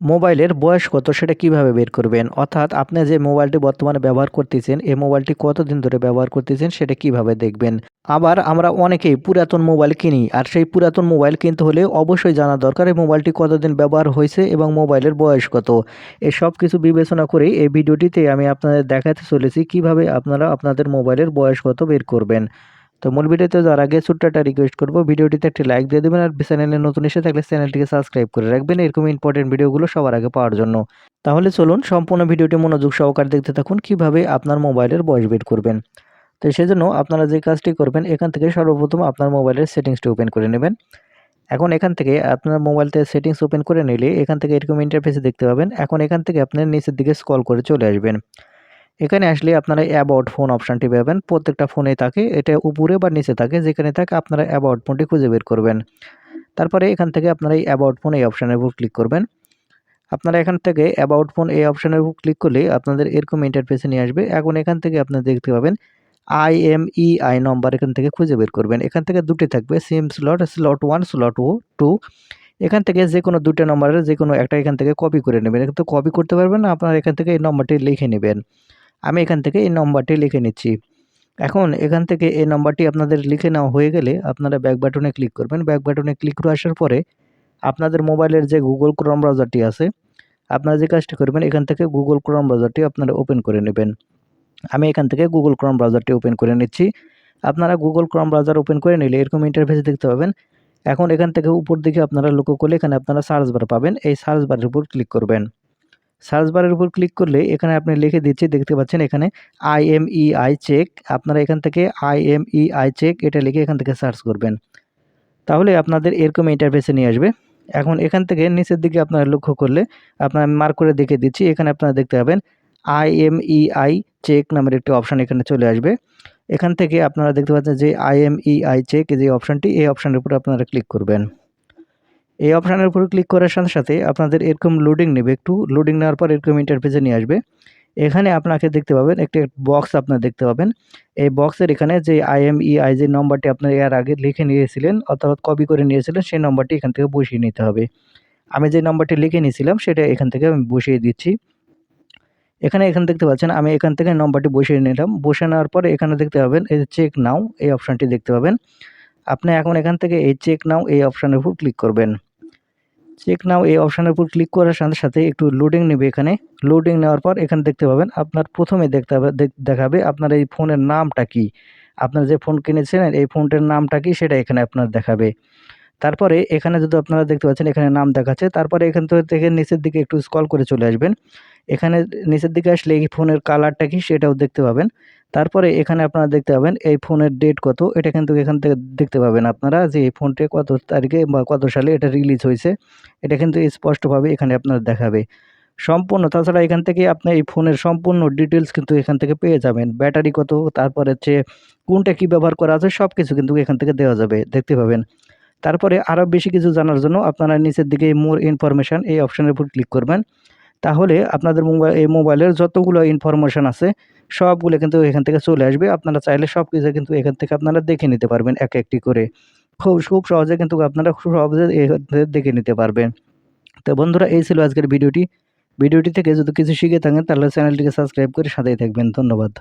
মোবাইলের বয়স কত সেটা কীভাবে বের করবেন? অর্থাৎ আপনি যে মোবাইলটি বর্তমানে ব্যবহার করতেছেন, এই মোবাইলটি কতদিন ধরে ব্যবহার করতেছেন সেটা কীভাবে দেখবেন? আবার আমরা অনেকেই পুরাতন মোবাইল কিনি আর সেই পুরাতন মোবাইল কিনতে হলে অবশ্যই জানা দরকার এই মোবাইলটি কতদিন ব্যবহার হয়েছে এবং মোবাইলের বয়স কত। এই সব কিছু বিবেচনা করেই এই ভিডিওটিতে আমি আপনাদের দেখাতে চলেছি কীভাবে আপনারা আপনাদের মোবাইলের বয়স কত বের করবেন। তো মূল ভিডিওতে যাওয়ার আগে ছোট্ট একটা রিকোয়েস্ট করব। ভিডিওটিতে একটি লাইক দিয়ে দেবেন আর চ্যানেলে নতুন এসে থাকলে চ্যানেলটিকে সাবস্ক্রাইব করে রাখবেন। এরকম ইম্পর্টেন্ট ভিডিওগুলো সবার আগে পাওয়ার জন্য। তাহলে চলুন সম্পূর্ণ ভিডিওটি মনোযোগ সহকারে দেখতে থাকুন, কীভাবে আপনার মোবাইলের বয়স বের করবেন। তো সেজন্য আপনারা যে কাজটি করবেন, এখান থেকে সর্বপ্রথম আপনার মোবাইলের সেটিংসটি ওপেন করে নেবেন। এখন এখান থেকে আপনার মোবাইলতে সেটিংস ওপেন করে নিলে এখান থেকে এরকম ইন্টারফেসে দেখতে পাবেন। এখন এখান থেকে আপনার নিচের দিকে স্কল করে চলে আসবেন। এখানে আসলে আপনারা অ্যাবাউট ফোন অপশানটি পাবেন। প্রত্যেকটা ফোনে থাকে, এটা উপরে বা নিচে থাকে, যেখানে থাকে আপনারা অ্যাবাউট ফোনটি খুঁজে বের করবেন। তারপরে এখান থেকে আপনারা এই অ্যাবাউট ফোন এই অপশানের উপর ক্লিক করবেন। আপনারা এখান থেকে অ্যাবাউট ফোন এই অপশানের উপর ক্লিক করলে আপনাদের এরকম ইন্টারফেসে নিয়ে আসবে। এখন এখান থেকে আপনারা দেখতে পাবেন I M E I number এখান থেকে খুঁজে বের করবেন। এখান থেকে দুটি থাকবে SIM slot slot one slot ও টু এখান থেকে যে কোনো দুটো নম্বরের যে কোনো একটা এখান থেকে কপি করে নেবেন। এখান থেকে কপি করতে পারবেন, আপনারা এখান থেকে এই নম্বরটি লিখে নেবেন। আমি এখান থেকে এই নম্বরটি লিখে নিচ্ছি। এখন এখান থেকে এই নম্বরটি আপনাদের লিখে নেওয়া হয়ে গেলে আপনারা ব্যাক বাটনে ক্লিক করবেন। ব্যাক বাটনে ক্লিক করে আসার পরে আপনাদের মোবাইলের যে গুগল ক্রোম ব্রাউজারটি আছে, আপনারা যে কাজটি করবেন, এখান থেকে গুগল ক্রোম ব্রাউজারটি আপনারা ওপেন করে নেবেন। আমি এখান থেকে গুগল ক্রোম ব্রাউজারটি ওপেন করে নিচ্ছি। আপনারা গুগল ক্রোম ব্রাউজার ওপেন করে নিলে এরকম ইন্টারফেস দেখতে পাবেন। এখন এখান থেকে উপর দিকে আপনারা লক্ষ্য করলে এখানে আপনারা সার্চ বার পাবেন। এই সার্চ বারের উপর ক্লিক করবেন। সার্চ বারের উপর ক্লিক করলে এখানে আপনি লিখে দিচ্ছি, দেখতে পাচ্ছেন এখানে I M E I check আপনারা এখান থেকে I M E I check এটা লিখে এখান থেকে সার্চ করবেন। তাহলে আপনাদের এরকম ইন্টারফেসে নিয়ে আসবে। এখন এখান থেকে নিচের দিকে আপনারা লক্ষ্য করলে আপনার মার্ক করে দেখে দিচ্ছি, এখানে আপনারা দেখতে পাবেন I M E I check নামের একটি অপশান এখানে চলে আসবে। এখান থেকে আপনারা দেখতে পাচ্ছেন যে I M E I check যে অপশানটি এই অপশানের উপর আপনারা ক্লিক করবেন। এই অপশানের উপর ক্লিক করার সাথে সাথে আপনাদের এরকম লোডিং নেবে। একটু লোডিং নেওয়ার পর এরকম ইন্টারফেসে নিয়ে আসবে। এখানে আপনাকে দেখতে পাবেন, একটি বক্স আপনার দেখতে পাবেন। এই বক্সের এখানে যে আইএমইআই যে নম্বরটি আপনার এর আগে লিখে নিয়েছিলেন অর্থাৎ কপি করে নিয়েছিলেন, সেই নম্বরটি এখান থেকে বসিয়ে নিতে হবে। আমি যে নম্বরটি লিখে নিয়েছিলাম, সেটা এখান থেকে আমি বসিয়ে দিচ্ছি। এখানে এখানে দেখতে পাচ্ছেন, আমি এখান থেকে নম্বরটি বসিয়ে নিলাম। বসে নেওয়ার পরে এখানে দেখতে পাবেন, এই চেক নাও এই অপশানটি দেখতে পাবেন। আপনি এখন এখান থেকে এই চেক নাও এই অপশানের উপর ক্লিক করবেন। চেক নাও এই অপশানের উপর ক্লিক করার সাথে সাথে একটু লোডিং নেবে এখানে। লোডিং নেওয়ার পর এখানে দেখতে পাবেন আপনার প্রথমে দেখতে দেখাবে আপনার এই ফোনের নামটা কি। আপনার যে ফোন কিনেছেন এই ফোনটার নামটা কি সেটা এখানে আপনার দেখাবে। তারপরে এখানে যদি আপনারা দেখতে পাচ্ছেন, এখানে নাম দেখাচ্ছে। তারপরে এখান থেকে নিচের দিকে একটু স্কল করে চলে আসবেন। এখানে নিচের দিকে আসলে এই ফোনের কালারটা কি সেটাও দেখতে পাবেন। তারপরে এখানে আপনারা দেখতে পাবেন, এই ফোনের ডেট কত? এটা কিন্তু এখান থেকে দেখতে পাবেন আপনারা যে এই ফোনটি কত তারিখে বা কত সালে এটা রিলিজ হয়েছে। এটা কিন্তু স্পষ্টভাবে এখানে আপনার দেখাবে। সম্পূর্ণ, তাছাড়া এখান থেকে আপনি এই ফোনের সম্পূর্ণ ডিটেলস কিন্তু এখান থেকে পেয়ে যাবেন। ব্যাটারি কত? তারপরে হচ্ছে কোনটা কি ব্যবহার করা আছে? সব কিছু কিন্তু এখান থেকে দেওয়া যাবে। দেখতে পাবেন। তারপরে আরও বেশি কিছু জানার জন্য আপনারা নিচের দিকে মোর ইনফরমেশান এই অপশানের উপর ক্লিক করবেন। তাহলে আপনাদের মোবাইল এই মোবাইলের যতগুলো ইনফরমেশান আছে, সবগুলো কিন্তু এখান থেকে চলে আসবে। আপনারা চাইলে সব কিছু কিন্তু এখান থেকে আপনারা দেখে নিতে পারবেন এক একটি করে। খুব খুব সহজে কিন্তু আপনারা খুব সহজে দেখে নিতে পারবেন। তো বন্ধুরা, এই ছিল আজকের ভিডিওটি। ভিডিওটি থেকে যদি কিছু শিখে থাকেন, তাহলে চ্যানেলটিকে সাবস্ক্রাইব করে সাথেই থাকবেন। ধন্যবাদ।